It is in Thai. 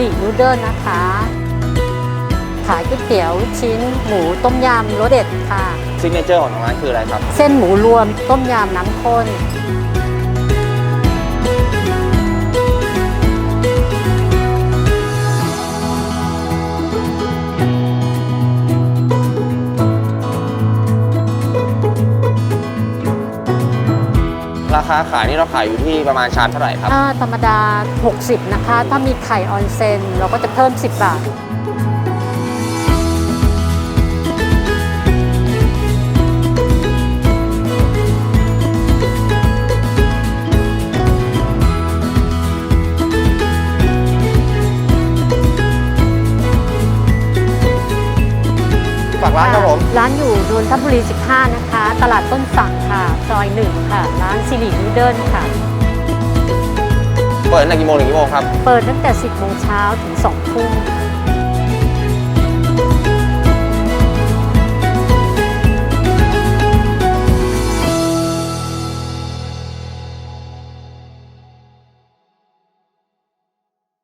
รินูเดิลนะคะ ขายก๋วยเตี๋ยวลูกชิ้นหมูต้มยำรสเด็ดค่ะ ซิกเนเจอร์ของทางร้านคืออะไรครับ เส้นหมูรวมต้มยำน้ำข้น ราคาขายนี่เราขายอยู่ที่ประมาณชามเท่าไหร่ครับ ถ้าธรรมดา 60 นะคะ ถ้ามีไข่ออนเซนเราก็จะเพิ่ม 10 บาท ฝากร้านครับผม ร้านอยู่นนทบุรี 15 นะคะ ตลาดต้นสักค่ะ ซอย1ค่ะ ร้านสิรินูเดิลค่ะ เปิดตั้งแต่กี่โมงถึงกี่โมงครับ เปิดตั้งแต่ 10โมงเช้าถึง2ทุ่ม